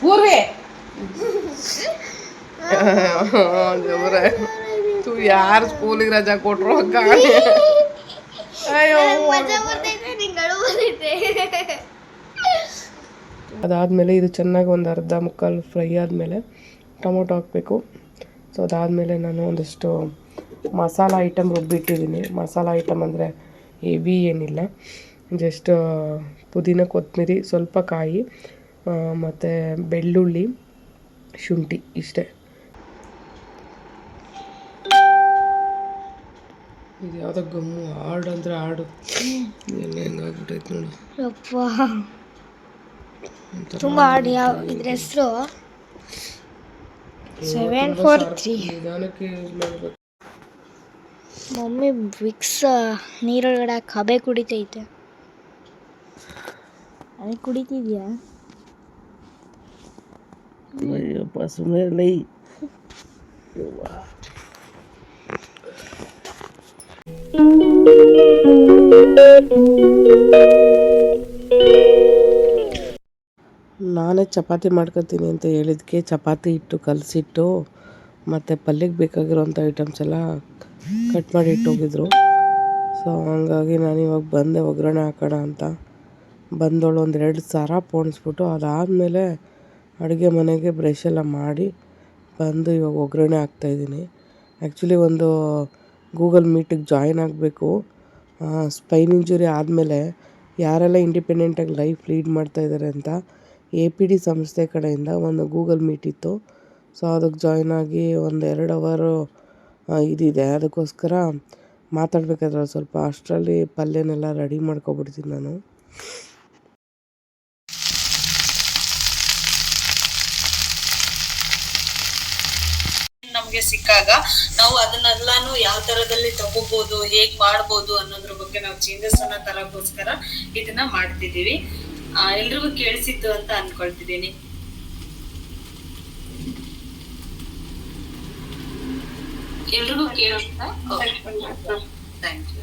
ಪೂರ್ವಿ ದೇವ್ರೆ ತು ಯಾರು ಸ್ಕೂಲಿಗೆ ರಜಾ ಕೊಟ್ರು ಅದಾದ್ಮೇಲೆ ಅಯ್ಯೋ. ಅದಾದಮೇಲೆ ಇದು ಚೆನ್ನಾಗಿ ಒಂದು ಅರ್ಧ ಮುಕ್ಕಾಲು ಫ್ರೈ ಆದಮೇಲೆ ಟೊಮೊಟೊ ಹಾಕಬೇಕು. ಸೊ ಅದಾದಮೇಲೆ ನಾನು ಒಂದಷ್ಟು ಮಸಾಲ ಐಟಮ್ ರುಬ್ಬಿಟ್ಟಿದ್ದೀನಿ ಮಸಾಲ ಐಟಮ್ ಅಂದರೆ ಹೆವಿ ಏನಿಲ್ಲ. ಜಸ್ಟ್ ಪುದೀನ ಕೊತ್ತಂಬರಿ ಸ್ವಲ್ಪ ಕಾಯಿ ಮತ್ತು ಬೆಳ್ಳುಳ್ಳಿ ಶುಂಠಿ ಇಷ್ಟೇ. ಇದು ಯಾವುದೋ ಗಮ್ಮು ಹಾಡು ಅಂದರೆ ಹಾಡು. ಎಲ್ಲ ಹೆಂಗಾಗ್ಬಿಟ್ಟೈತೆ ನೋಡಿ. ಯಪ್ಪ. ತುಂಬ ಹಾಡು ಯಾವ ಇದ್ರ ಹೆಸರು? ಸೆವೆನ್ ಫೋರ್ ತ್ರೀ ನಿಧಾನಕ್ಕೆ ಯೂಸ್ ಮಾಡಬೇಕು. ಮಮ್ಮಿ ವಿಕ್ಸ್ ನೀರೊಳಗಡೆ ಕಬೆ ಹಬೆ ಕುಡಿತೈತೆ. ಅದು ಕುಡಿತಿದ್ಯಾ? ಅಯ್ಯಪ್ಪ ಸುಮ್ಮನೆ ಲೈ ನಾನೇ ಚಪಾತಿ ಮಾಡ್ಕೊತೀನಿ ಅಂತ ಹೇಳಿದ್ಕೆ ಚಪಾತಿ ಹಿಟ್ಟು ಕಲಸಿಟ್ಟು ಮತ್ತು ಪಲ್ಯಕ್ಕೆ ಬೇಕಾಗಿರೋಂಥ ಐಟಮ್ಸ್ ಎಲ್ಲ ಕಟ್ ಮಾಡಿ ಇಟ್ಟೋಗಿದ್ರು. ಸೊ ಹಂಗಾಗಿ ನಾನು ಇವಾಗ ಬಂದೆ ಒಗ್ಗರಣೆ ಹಾಕೋಣ ಅಂತ. ಬಂದವಳು ಒಂದು ಎರಡು ಸಾರ ಪೋಣಿಸ್ಬಿಟ್ಟು ಅದಾದಮೇಲೆ ಅಡುಗೆ ಮನೆಗೆ ಬ್ರಷ್ ಎಲ್ಲ ಮಾಡಿ ಬಂದು ಇವಾಗ ಒಗ್ಗರಣೆ ಹಾಕ್ತಾಯಿದ್ದೀನಿ ಆ್ಯಕ್ಚುಲಿ ಒಂದು ಗೂಗಲ್ ಮೀಟಿಗೆ ಜಾಯಿನ್ ಆಗಬೇಕು. ಸ್ಪೈನ್ ಇಂಜುರಿ ಆದಮೇಲೆ ಯಾರೆಲ್ಲ ಇಂಡಿಪೆಂಡೆಂಟಾಗಿ ಲೈಫ್ ಲೀಡ್ ಮಾಡ್ತಾ ಇದ್ದಾರೆ ಅಂತ ಎ ಪಿ ಡಿ ಸಂಸ್ಥೆ ಕಡೆಯಿಂದ ಒಂದು ಗೂಗಲ್ ಮೀಟ್ ಇತ್ತು. ಸೊ ಅದಕ್ಕೆ ಜಾಯ್ನ್ ಆಗಿ ಒಂದು ಎರಡು ಅವರು ಇದಿದೆ. ಅದಕ್ಕೋಸ್ಕರ ಮಾತಾಡಬೇಕಾದ್ರೆ ಸ್ವಲ್ಪ ಅಷ್ಟರಲ್ಲಿ ಪಲ್ಯನೆಲ್ಲ ರೆಡಿ ಮಾಡ್ಕೊಬಿಡ್ತೀನಿ ನಾನು. ನಮ್ಗೆ ಸಿಕ್ಕಾಗ ನಾವು ಅದನ್ನೆಲ್ಲಾನು ಯಾವ ತರದಲ್ಲಿ ತಗೋಬಹುದು ಹೇಗ್ ಮಾಡ್ಬೋದು ಅನ್ನೋದ್ರ ಬಗ್ಗೆ ನಾವು ಚೇಂಜಸ್ ಅನ್ನ ತರಗೋಸ್ಕರ ಇದನ್ನ ಮಾಡ್ತಿದೀವಿ ಆ, ಎಲ್ರಿಗೂ ಕೇಳಿಸಿದ್ದು ಅಂತ ಅನ್ಕೊಳ್ತಿದೀನಿ ಎಲ್ರಿಗೂ ಕೇಳಿಸ್ತಾ ಥ್ಯಾಂಕ್ ಯು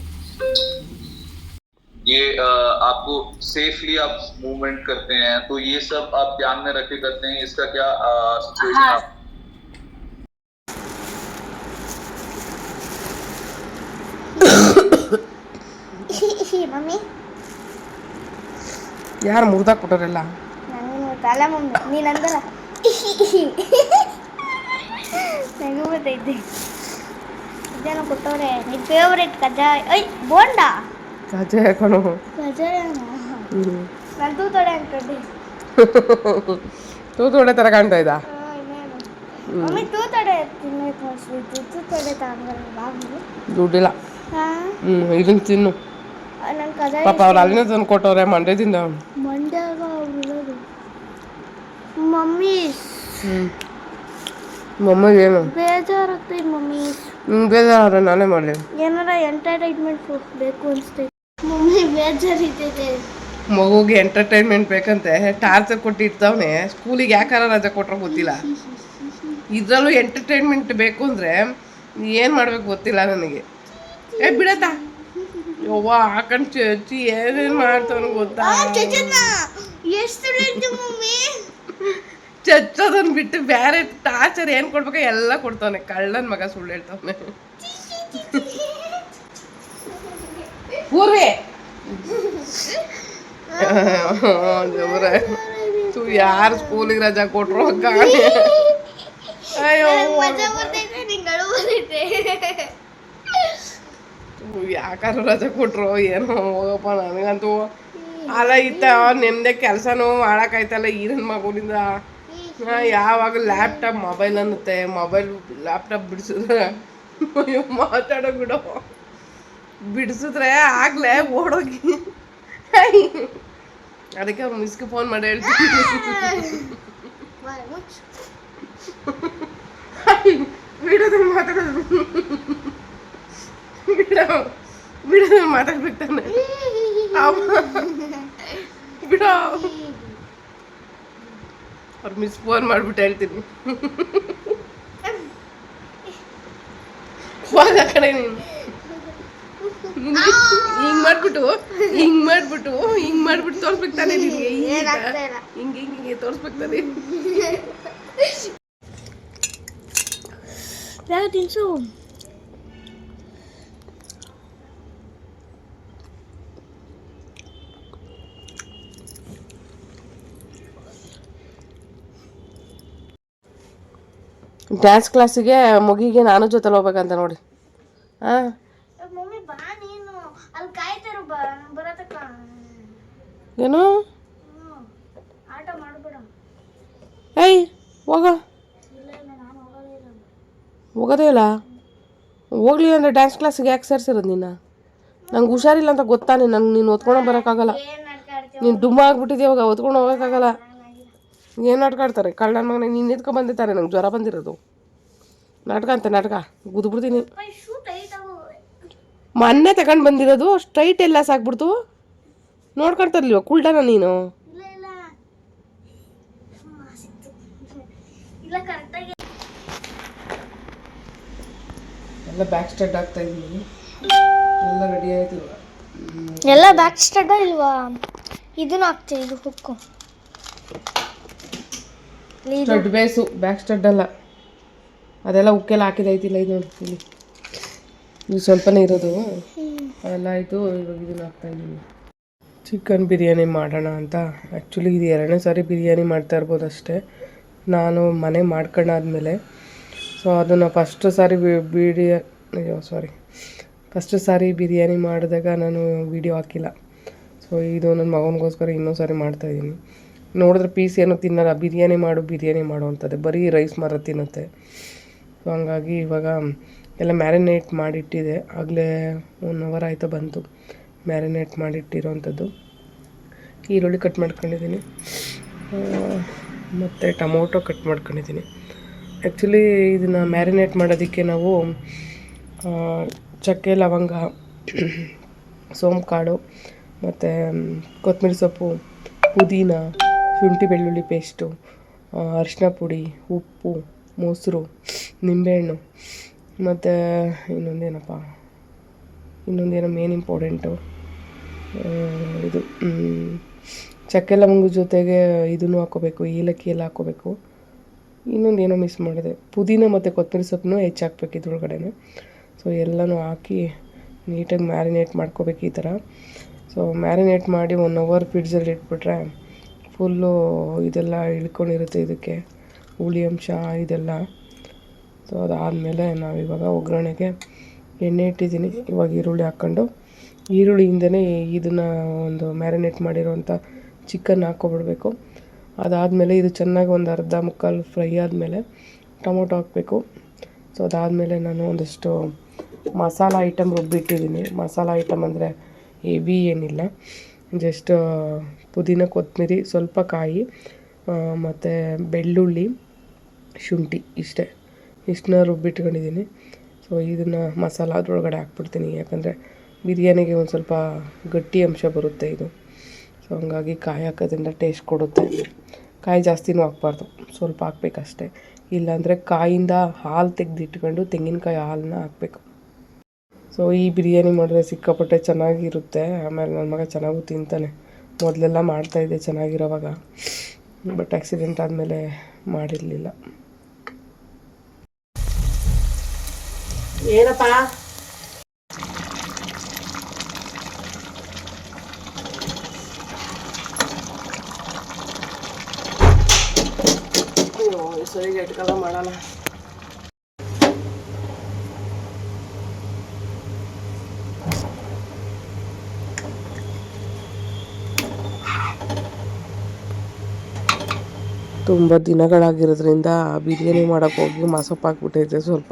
ये अ, आपको सेफली आप मूवमेंट करते हैं तो ये सब आप ध्यान में रखे करते हैं इसका क्या सिचुएशन आप ಯಾರು ಮುರಿದಾಕ್ ಕೊಟ್ಟೋರೆಲ್ಲ ನನಗೂ ತಲೆ ಮಮ್ಮಿ ನೀನು ಅಂದಲ್ಲ. ನನಗೂ ಗೊತ್ತೈತೆ ಇದೇನೋ ಕೊಟ್ಟವ್ರೆ ನಿನ್ನ ಫೇವ್ರೆಟ್ ಕಜ್ಜಾಯ ಐ ಬೋಂಡ? ಕಜೆ ಹಾಕೋಣ ಕಜ್ಜಾಯ ನಾನು ತೂತೋಡೆ ಅನ್ಕೊಂಡೆ. ತೂ ಹೊಡೆ ಥರ ಕಾಣ್ತಾ ಇದ್ದ? ಮಮ್ಮಿ ತೂತೋಡೆ ತಿನ್ಬೇಕು ಅನ್ಸ್ಬಿಟ್ಟು ತೂತೋಡೆ ತಗೊಂಡ್ಬರೋಣ ಬಾಬು ದುಡ್ಡಿಲ್ಲ. ಹ್ಞೂ ಇದನ್ನ ತಿನ್ನು. ಕಜ್ಜಾಯ ಪಾಪ ಅವ್ರು ಅಲ್ಲಿನ ತಂದು ಕೊಟ್ಟವ್ರೆ ಮಂಡ್ಯದಿಂದ? ಮಂಡ್ಯಾಗ ಅವ್ರು ಇರೋದು. ಮಮ್ಮಿ. ಮಮ್ಮಿಗೆ ಏನು? ಬೇಜಾರಾಗ್ತೈತೆ ಮಮ್ಮಿ. ನಿಂಗೆ ಬೇಜಾರ ನಾನೇ ಮಾಡಲಿ. ಏನಾರ ಎಂಟರ್ಟೈನ್ಮೆಂಟ್ ಬೇಕು ಅನ್ಸ್ತೈತೆ ಮಮ್ಮಿ ಬೇಜಾರಿತೈತೆ ಮಗುಗೆ ಎಂಟರ್ಟೈನ್ಮೆಂಟ್ ಬೇಕಂತೆ ಟಾರ್ಚರ್ ಕೊಟ್ಟಿರ್ತಾವನೆ ಸ್ಕೂಲಿಗೆ ಯಾಕಾರ ರಜೆ ಕೊಟ್ಟರೆ ಗೊತ್ತಿಲ್ಲ. ಇದರಲ್ಲೂ ಎಂಟರ್ಟೈನ್ಮೆಂಟ್ ಬೇಕು ಅಂದರೆ ಏನು ಮಾಡ್ಬೇಕು ಗೊತ್ತಿಲ್ಲ ನನಗೆ. ಏ ಬಿಡತ್ತ? ಯವ್ವ ಹಾಕೊಂಡು ಚಚ್ಚಿ ಏನೇನು ಮಾಡ್ತಾನೆ ಗೊತ್ತಾ? ಚಚ್ಚೋದನ್ನ ಬಿಟ್ಟು ಬೇರೆ ಟಾರ್ಚರ್ ಏನು ಕೊಡ್ಬೇಕು ಎಲ್ಲ ಕೊಡ್ತಾನೆ. ಕಳ್ಳನ ಮಗ ಸುಳ್ಳು ಹೇಳ್ತಾನೆ. ಪೂರ್ವೆ ತು ಯಾರು ಸ್ಕೂಲಿಗೆ ರಜಾ ಕೊಟ್ರು ಅಯ್ಯೋ ಮಜಾ ಬರ್ತೈತೆ ನಿಂಗೆ ಅಳು ಬರ್ತೈತೆ ಯಾಕಾರ ರಜೆ ಕೊಟ್ರು ಏನೋ ಹೋಗಪ್ಪ ನನಗಂತೂ. ಅಲ್ಲ ಇತ್ತ ನಿಮ್ದೆ ಕೆಲಸನೂ ಮಾಡೋಕ್ಕಾಯ್ತಲ್ಲ ಈ ನನ್ನ ಮಗುನಿಂದ ಯಾವಾಗ ಲ್ಯಾಪ್ಟಾಪ್ ಮೊಬೈಲ್ ಅನ್ನತ್ತೆ. ಮೊಬೈಲ್ ಲ್ಯಾಪ್ಟಾಪ್ ಬಿಡಿಸಿದ್ರೆ. ಮಾತಾಡೋ ಬಿಡೋ. ಬಿಡಿಸಿದ್ರೆ ಆಗ್ಲೇ ಓಡೋಗಿ. ಅದಕ್ಕೆ ಮಿಸ್ಗೆ ಫೋನ್ ಮಾಡಿ ಹೇಳ್ತೀನಿ. ಬಿಡೋದ್ರಲ್ಲಿ ಮಾತಾಡೋದು. ಬಿಡೋ ಬಿಡೋದ್ರಲ್ಲಿ ಮಾತಾಡ್ಬಿಡ್ತಾನೆ. ತಾನೆ ಬಿಡೋ ಅವ್ರು ಮಿಸ್ ಫೋನ್ ಮಾಡ್ಬಿಟ್ಟು ಹೇಳ್ತೀನಿ. ಹೋಗ ಕಡೆ ನೀನು. ಹಿಂಗ್ ಮಾಡ್ಬಿಟ್ಟು ಹಿಂಗ್ ಮಾಡ್ಬಿಟ್ಟು ಹಿಂಗ್ ಮಾಡ್ಬಿಟ್ಟು ತೋರ್ಸ್ಬೇಕು ತಾನೆ ನಿನ್ಗೆ. ಹಿಂಗ್ ಹಿಂಗ್ ಹಿಂಗೆ ಹಿಂಗೆ ಹಿಂಗೆ ತೋರ್ಸ್ಬೇಕು ತಾನೇ. ಬೇಗ ತಿನ್ಸು? ಡ್ಯಾನ್ಸ್ ಕ್ಲಾಸಿಗೆ ಮಗಿಗೆ ನಾನು ಜೊತೆಲಿ ಹೋಗ್ಬೇಕಂತ ನೋಡಿ. ಹಾಂ ಏನು? ಏಯ್ ಹೋಗ. ಹೋಗೋದೇ ಇಲ್ಲ. ಹೋಗ್ಲಿಲ್ಲ ಅಂದರೆ ಡ್ಯಾನ್ಸ್ ಕ್ಲಾಸಿಗೆ ಯಾಕೆ ಸೇರಿಸಿರೋದು ನಿನ್ನ ನಂಗೆ ಹುಷಾರಿಲ್ಲ ಅಂತ ಗೊತ್ತಾ ನೀನು? ನಂಗೆ ನೀನು ಒತ್ಕೊಂಡು ಬರೋಕ್ಕಾಗಲ್ಲ. ನೀನು ದುಮ್ಮ ಆಗ್ಬಿಟ್ಟಿದ್ದೆ ಇವಾಗ? ಒತ್ಕೊಂಡು ಹೋಗೋಕ್ಕಾಗಲ್ಲ. ಏನು ನಾಟಕ ಆಡ್ತಾರೆ? ಕಳ್ಳನ ಮಗನ ನೀನು ನಿಂತ್ಕೊ ಬಂದಿರ್ತಾರೆ ನಂಗೆ ಜ್ವರ ಬಂದಿರೋದು. ನಾಟಕ ಅಂತ ನಾಟಕ. ಗುದ್ಬಿಡ್ತೀನಿ ಮೊನ್ನೆ ತಗೊಂಡು ಬಂದಿರೋದು ಸ್ಟ್ರೈಟ್ ಎಲ್ಲ ಸಾಕ್ಬಿಡ್ತು. ನೋಡ್ಕೊಳ್ತಾರಲ್ವ ಕುಲ್ಡನ ನೀನು? ಇಲ್ಲ ಇಲ್ಲ ಇಲ್ಲ ಕರೆಕ್ಟಾಗಿ ಎಲ್ಲ ಬ್ಯಾಕ್ ಸ್ಟಾರ್ಟ್ ಆಗ್ತಾ ಇದ್ದೀನಿ. ಎಲ್ಲ ರೆಡಿ ಆಯ್ತು ಎಲ್ಲ ಬ್ಯಾಕ್ ಸ್ಟಡ್ ಇಲ್ವಾ? ಇದನ್ನ ಹಾಕ್ತೀವಿ ಇದು hook stud base back stud ಅಲ್ಲ ಅದೆಲ್ಲ ಉಕ್ಕೆಲ್ಲ ಹಾಕಿದೈತಿಲ್ಲ ಇದು ನೋಡಿ ಇಲ್ಲಿ. ಇದು ಸ್ವಲ್ಪನೇ ಇರೋದು. ಅದೆಲ್ಲ ಆಯಿತು ಇವಾಗ ಇದನ್ನ ಹಾಕ್ತಾ ಇದ್ದೀನಿ ಚಿಕನ್ ಬಿರಿಯಾನಿ ಮಾಡೋಣ ಅಂತ. ಆ್ಯಕ್ಚುಲಿ ಇದು ಎರಡನೇ ಸಾರಿ ಬಿರಿಯಾನಿ ಮಾಡ್ತಾ ಇರ್ಬೋದು ಅಷ್ಟೇ. ನಾನು ಮನೆ ಮಾಡ್ಕೊಂಡಾದ್ಮೇಲೆ ಸೊ ಅದನ್ನು ಫಸ್ಟ್ ಸಾರಿ ಬಿಡಿಯೋ ಅಯ್ಯೋ ಸಾರಿ ಫಸ್ಟ್ ಸಾರಿ ಬಿರಿಯಾನಿ ಮಾಡಿದಾಗ ನಾನು ವಿಡಿಯೋ ಹಾಕಿಲ್ಲ. ಸೊ ಇದು ನನ್ನ ಮಗನಿಗೋಸ್ಕರ ಇನ್ನೊಂದು ಸಾರಿ ಮಾಡ್ತಾಯಿದ್ದೀನಿ ನೋಡಿದ್ರೆ ಪೀಸ್ ಏನೋ ತಿನ್ನಲ್ಲ, ಬಿರಿಯಾನಿ ಮಾಡು ಬಿರಿಯಾನಿ ಮಾಡು ಬರೀ ರೈಸ್ ಮಾತ್ರ ತಿನ್ನುತ್ತೆ. ಸೊ ಹಂಗಾಗಿ ಇವಾಗ ಎಲ್ಲ ಮ್ಯಾರಿನೇಟ್ ಮಾಡಿಟ್ಟಿದೆ. ಆಗಲೇ ಒನ್ ಅವರ್ ಆಯಿತು ಬಂತು. ಮ್ಯಾರಿನೇಟ್ ಮಾಡಿಟ್ಟಿರೋವಂಥದ್ದು ಈರುಳ್ಳಿ ಕಟ್ ಮಾಡ್ಕೊಂಡಿದ್ದೀನಿ. ಮತ್ತು ಟೊಮೊಟೊ ಕಟ್ ಮಾಡ್ಕೊಂಡಿದ್ದೀನಿ. ಆ್ಯಕ್ಚುಲಿ ಇದನ್ನು ಮ್ಯಾರಿನೇಟ್ ಮಾಡೋದಕ್ಕೆ ನಾವು ಚಕ್ಕೆ, ಲವಂಗ ಸೋಂಪು ಮತ್ತು ಕೊತ್ತಂಬರಿ ಸೊಪ್ಪು, ಪುದೀನ ಶುಂಠಿ, ಬೆಳ್ಳುಳ್ಳಿ ಪೇಸ್ಟು ಅರಿಶಿನ ಪುಡಿ, ಉಪ್ಪು, ಮೊಸರು, ನಿಂಬೆಹಣ್ಣು. ಮತ್ತು ಇನ್ನೊಂದೇನಪ್ಪ? ಇನ್ನೊಂದೇನೋ ಮೇನ್ ಇಂಪಾರ್ಟೆಂಟು ಇದು ಚಕ್ಕೆ ಲವಂಗ ಜೊತೆಗೆ ಇದನ್ನು ಹಾಕೋಬೇಕು ಏಲಕ್ಕಿ ಎಲ್ಲ ಹಾಕೋಬೇಕು ಇನ್ನೊಂದು ಏನೋ ಮಿಸ್ ಮಾಡಿದೆ. ಪುದೀನ ಮತ್ತು ಕೊತ್ತಂಬರಿ ಸೊಪ್ಪನ್ನು ಹೆಚ್ಚಾಕ್ಬೇಕು ಇದ್ರೊಳಗಡೆ ಸೊ ಎಲ್ಲನೂ ಹಾಕಿ ನೀಟಾಗಿ ಮ್ಯಾರಿನೇಟ್ ಮಾಡ್ಕೋಬೇಕು ಈ ಥರ. ಸೊ ಮ್ಯಾರಿನೇಟ್ ಮಾಡಿ ಒನ್ ಅವರ್ ಫ್ರಿಡ್ಜಲ್ಲಿ ಇಟ್ಬಿಟ್ರೆ ಫುಲ್ಲು ಇದೆಲ್ಲ ಇಳ್ಕೊಂಡಿರುತ್ತೆ ಇದಕ್ಕೆ, ಹುಳಿ ಅಂಶ ಇದೆಲ್ಲ. ಸೊ ಅದಾದಮೇಲೆ ನಾವಿವಾಗ ಒಗ್ಗರಣೆಗೆ ಎಣ್ಣೆ ಇಟ್ಟಿದ್ದೀನಿ. ಇವಾಗ ಈರುಳ್ಳಿ ಹಾಕ್ಕೊಂಡು, ಈರುಳ್ಳಿಯಿಂದನೇ ಇದನ್ನು ಒಂದು ಮ್ಯಾರಿನೇಟ್ ಮಾಡಿರೋಂಥ ಚಿಕನ್ ಹಾಕ್ಕೊಬಿಡ್ಬೇಕು. ಅದಾದಮೇಲೆ ಇದು ಚೆನ್ನಾಗಿ ಒಂದು ಅರ್ಧ ಮುಕ್ಕಾಲು ಫ್ರೈ ಆದಮೇಲೆ ಟೊಮೊಟೊ ಹಾಕಬೇಕು. ಸೊ ಅದಾದಮೇಲೆ ನಾನು ಒಂದಷ್ಟು ಮಸಾಲ ಐಟಮ್ ರುಬ್ಬಿಟ್ಟಿದ್ದೀನಿ. ಮಸಾಲ ಐಟಮ್ ಅಂದರೆ ಹೆವಿ ಏನಿಲ್ಲ. ಜಸ್ಟ್ ಪುದೀನ ಕೊತ್ತಂಬರಿ, ಸ್ವಲ್ಪ ಕಾಯಿ ಮತ್ತು ಬೆಳ್ಳುಳ್ಳಿ, ಶುಂಠಿ ಇಷ್ಟೇ. ಇಷ್ಟನ್ನ ರುಬ್ಬಿಟ್ಕೊಂಡಿದ್ದೀನಿ ಸೊ ಇದನ್ನು ಮಸಾಲ ಅದರೊಳಗಡೆ ಹಾಕ್ಬಿಡ್ತೀನಿ. ಯಾಕಂದರೆ ಬಿರಿಯಾನಿಗೆ ಒಂದು ಸ್ವಲ್ಪ ಗಟ್ಟಿ ಅಂಶ ಬರುತ್ತೆ ಇದು. ಸೊ ಹಂಗಾಗಿ ಕಾಯಿ ಹಾಕೋದ್ರಿಂದ ಟೇಸ್ಟ್ ಕೊಡುತ್ತೆ. ಕಾಯಿ ಜಾಸ್ತಿನೂ ಹಾಕ್ಬಾರ್ದು. ಸ್ವಲ್ಪ ಹಾಕ್ಬೇಕಷ್ಟೇ. ಇಲ್ಲಾಂದರೆ ಕಾಯಿಂದ ಹಾಲು ತೆಗೆದಿಟ್ಕೊಂಡು ತೆಂಗಿನಕಾಯಿ ಹಾಲನ್ನ ಹಾಕಬೇಕು. ಸೊ ಈ ಬಿರಿಯಾನಿ ಮಾಡಿದ್ರೆ ಸಿಕ್ಕಾಪಟ್ಟೆ ಚೆನ್ನಾಗಿರುತ್ತೆ. ಆಮೇಲೆ ನನ್ನ ಮಗ ಚೆನ್ನಾಗೂ ತಿಂತಾನೆ. ಮೊದಲೆಲ್ಲ ಮಾಡ್ತಾಯಿದ್ದೆ ಚೆನ್ನಾಗಿರೋವಾಗ. ಬಟ್ ಆಕ್ಸಿಡೆಂಟ್ ಆದಮೇಲೆ ಮಾಡಿರಲಿಲ್ಲ. ಏನಪ್ಪ? ಸರಿಗೆ ಸರಿಗೆ ಇಟ್ಕೊಳ ತುಂಬ ದಿನಗಳಾಗಿರೋದ್ರಿಂದ ಬಿರಿಯಾನಿ ಮಾಡೋಕೆ ಹೋಗಿ ಮಸೊಪ್ಪು ಹಾಕ್ಬಿಟ್ಟೈತೆ ಸ್ವಲ್ಪ.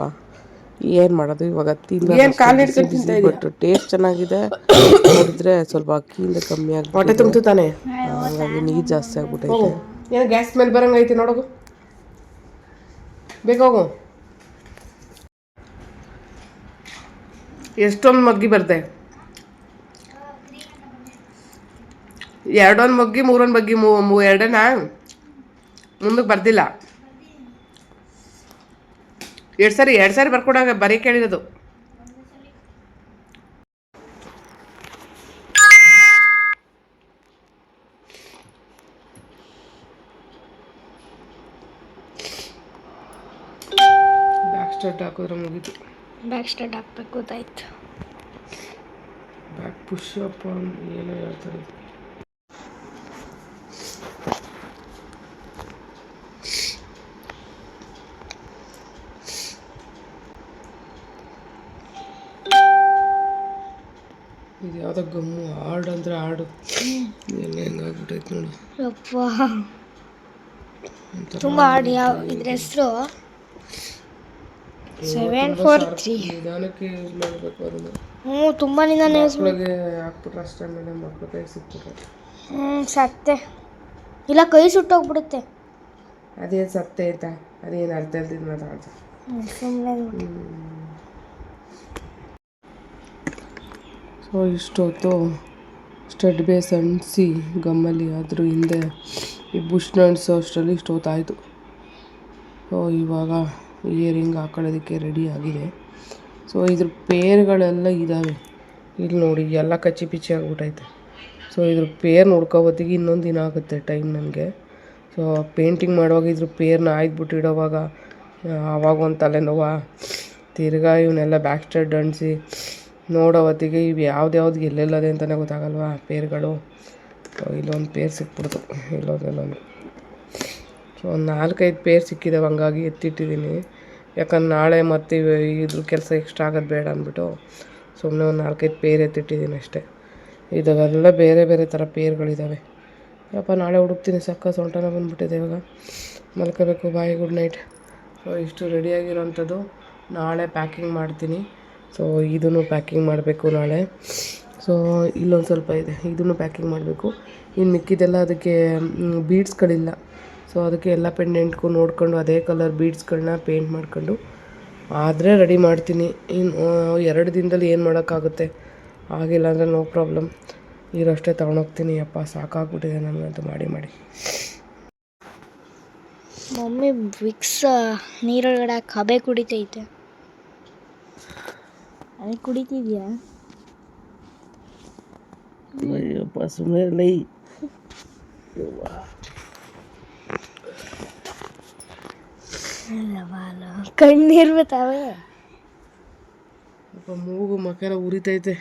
ಏನು ಮಾಡೋದು ಇವಾಗ ತಿನ್ನ ಬಟ್ ಟೇಸ್ಟ್ ಚೆನ್ನಾಗಿದೆ. ನೋಡಿದ್ರೆ ಸ್ವಲ್ಪ ಅಕ್ಕಿಯಿಂದ ಕಮ್ಮಿ ಆಗಿ ಹೊಟ್ಟೆ ತುಂಬಿತು ತಾನೆ? ಹಾಗಾಗಿ ನೀರು ಜಾಸ್ತಿ ಆಗ್ಬಿಟ್ಟೈತೆ. ಏನು ಗ್ಯಾಸ್ ಮೇಲೆ ಬರಂಗೈತೆ ನೋಡೋದು ಬೇಕಾಗು ಎಷ್ಟೊಂದು ಮಗ್ಗಿ ಬರ್ತೆ? ಎರಡೊಂದು ಮಗ್ಗಿ ಮೂರೊಂದು ಮಗ್ಗಿ ಮೂ ಮೂ ಎರಡೇನಾ? ಮುಂದಕ್ಕೆ ಬರ್ದಿಲ್ಲ. ಎರಡು ಸಾರಿ ಎರಡು ಸಾರಿ ಬರ್ಕೊಡಾಗ ಬರೀ ಕೇಳಿರೋದು. ಬ್ಯಾಕ್ ಸ್ಟಾರ್ಟ್ ಹಾಕಿದ್ರೆ ಮುಗೀತು. ಬ್ಯಾಕ್ ಸ್ಟಾರ್ಟ್ ಹಾಕ್ಬೇಕು ಗೊತ್ತಾಯ್ತು. ಬ್ಯಾಕ್ ಪುಷ್ ಅಪ್ ಏನೋ ಹೇಳ್ತಾರೆ. ಯಾವುದೋ ಗಮ್ಮು. ಹಾಡು ಅಂದರೆ ಹಾಡು. ಎಲ್ಲ ಹೆಂಗಾಗ್ಬಿಟ್ಟೈತೆ ನೋಡಿ. ತುಂಬ ಹಾಡು ಯಾವ ಇದ್ರ ಹೆಸರು? ಸೆವೆನ್ ಫೋರ್ ತ್ರೀ ನಿಧಾನಕ್ಕೆ ಯೂಸ್ ಮಾಡಬೇಕು ಅದನ್ನು ಹ್ಞೂ ತುಂಬ ನಿಧಾನ ಯೂಸ್ ಮಾಡಿ ಹಾಕ್ಬಿಟ್ರೆ ಅಷ್ಟೇ ಮೇಲೆ ಮಕ್ಕಳ ಕೈ ಸಿಕ್ಬಿಟ್ರೆ. ಹ್ಞೂ ಸತ್ತೆ ಇಲ್ಲ ಕೈ ಸುಟ್ಟೋಗ್ಬಿಡುತ್ತೆ. ಅದೇನು ಸತ್ತೆ ಆಯ್ತಾ ಅದೇನು ಅರ್ಥ ಇಲ್ದಿದ್ದು ಮಾತಾಡ್ತಾರೆ ಸುಮ್ಮನೆ ಸೊ ಇಷ್ಟೊತ್ತು ಸ್ಟಡ್ ಬೇಸ್ ಅಂಟಿಸಿ ಗಮ್ಮಲ್ಲಿ ಅದ್ರ ಹಿಂದೆ ಈ ಬುಷ್ ಅಂಟಿಸೋ ಅಷ್ಟರಲ್ಲಿ ಇಷ್ಟೊತ್ತಾಯಿತು. ಸೊ ಇವಾಗ ಇಯರಿಂಗ್ ಹಾಕೊಳ್ಳೋದಕ್ಕೆ ರೆಡಿ ಆಗಿದೆ. ಸೊ ಇದ್ರ ಪೇರ್ಗಳೆಲ್ಲ ಇದ್ದಾವೆ ಇಲ್ಲಿ ನೋಡಿ, ಎಲ್ಲ ಕಚ್ಚಿ ಪಿಚ್ಚಿ ಆಗಿಬಿಟ್ಟೈತೆ ಸೊ ಇದ್ರ ಪೇರ್ ನೋಡ್ಕೋಬೋದಿಗೆ ಇನ್ನೊಂದು ದಿನ ಆಗುತ್ತೆ ಟೈಮ್ ನನಗೆ. ಸೊ ಪೇಂಟಿಂಗ್ ಮಾಡುವಾಗ ಇದ್ರ ಪೇರ್ನ ಆಯ್ದುಬಿಟ್ಟು ಇಡೋವಾಗ ಆವಾಗ ಒಂದು ತಲೆನೋವ, ತಿರ್ಗಾ ಇವನ್ನೆಲ್ಲ ಬ್ಯಾಕ್ ಸ್ಟೆಡ್ ಅಂಟಿಸಿ ನೋಡೋ ಹೊತ್ತಿಗೆ ಇವು ಯಾವ್ದು ಎಲ್ಲೆಲ್ಲದೆ ಅಂತಲೇ ಗೊತ್ತಾಗಲ್ವಾ ಪೇರ್ಗಳು? ಇಲ್ಲೊಂದು ಪೇರ್ ಸಿಕ್ಬಿಡ್ತು. ಇಲ್ಲೊಂದೆಲ್ಲೊಂದು. ಸೊ, ಒಂದು ನಾಲ್ಕೈದು ಪೇರ್ ಸಿಕ್ಕಿದ್ದಾವೆ ಹಂಗಾಗಿ ಎತ್ತಿಟ್ಟಿದ್ದೀನಿ ಯಾಕಂದ್ರೆ ನಾಳೆ ಮತ್ತೆ ಇದ್ರ ಕೆಲಸ ಎಕ್ಸ್ಟ್ರಾ ಆಗೋದು ಬೇಡ ಅಂದ್ಬಿಟ್ಟು ಸುಮ್ಮನೆ ಒಂದು ನಾಲ್ಕೈದು ಪೇರ್ ಎತ್ತಿಟ್ಟಿದ್ದೀನಿ ಅಷ್ಟೇ. ಇದಾವೆಲ್ಲ ಬೇರೆ ಬೇರೆ ಥರ ಪೇರ್ಗಳಿದ್ದಾವೆ ಯಪ್ಪ, ನಾಳೆ ಹುಡುಕ್ತೀನಿ. ಸಕ್ಕ ಸೊಂಟನ ಬಂದ್ಬಿಟ್ಟಿದೆ ಇವಾಗ. ಮಲ್ಕೋಬೇಕು. Bye, good night. ಸೊ ಇಷ್ಟು ರೆಡಿಯಾಗಿರೋಂಥದ್ದು ನಾಳೆ ಪ್ಯಾಕಿಂಗ್ ಮಾಡ್ತೀನಿ. ಸೊ ಇದನ್ನು ಪ್ಯಾಕಿಂಗ್ ಮಾಡಬೇಕು ನಾಳೆ. ಸೊ ಇಲ್ಲೊಂದು ಸ್ವಲ್ಪ ಇದೆ. ಇದನ್ನು ಪ್ಯಾಕಿಂಗ್ ಮಾಡಬೇಕು. ಇನ್ನು ಮಿಕ್ಕಿದೆಲ್ಲ ಅದಕ್ಕೆ ಬೀಡ್ಸ್ಗಳಿಲ್ಲ ಸೊ ಅದಕ್ಕೆ ಎಲ್ಲ ಪೆಂಡೆಂಟ್ಗೂ ನೋಡ್ಕೊಂಡು ಅದೇ ಕಲರ್ ಬೀಡ್ಸ್ಗಳನ್ನ ಪೇಂಟ್ ಮಾಡ್ಕೊಂಡು, ಆದರೆ ರೆಡಿ ಮಾಡ್ತೀನಿ. ಇನ್ನು ಎರಡು ದಿನದಲ್ಲಿ ಏನು ಮಾಡೋಕ್ಕಾಗುತ್ತೆ? ಆಗಿಲ್ಲ ಅಂದರೆ ನೋ ಪ್ರಾಬ್ಲಮ್ ಇರೋಷ್ಟೇ ತೊಗೊಂಡೋಗ್ತೀನಿ. ಅಪ್ಪ ಸಾಕಾಗ್ಬಿಟ್ಟಿದೆ ನನಗಂತೂ ಮಾಡಿ ಮಾಡಿ. ಮಮ್ಮಿ ವಿಕ್ಸ್, ನೀರೊಳಗಡೆ ಕಬೆ ಕುಡಿತೈತೆ. ಅದೇ ಕುಡಿತಿದ್ಯಾ? ಅಯ್ಯಪ್ಪ ಸುಮ್ಮನೆ ಲೈ ಕಣ್ಣೀರ್ ಬರ್ತಾವೆ ಅಪ್ಪ ಮೂಗು ಮಕರ ಉರಿತೈತೆ.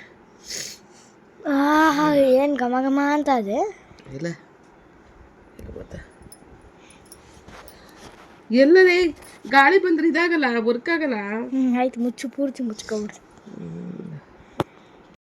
ಆಹಾ ಏನು ಘಮ ಘಮ ಅಂತ ಅದೇ ಇಲ್ಲ. ಎಲ್ಲ ಎಲ್ಲಲೇ ಗಾಳಿ ಬಂದ್ರೆ ಇದಾಗಲ್ಲ ವರ್ಕ್ ಆಗಲ್ಲ? ಹ್ಮ್ ಆಯ್ತು ಮುಚ್ಚು ಪೂರ್ತಿ ಮುಚ್ಕೊಬಿಡ್ತು Mm-hmm.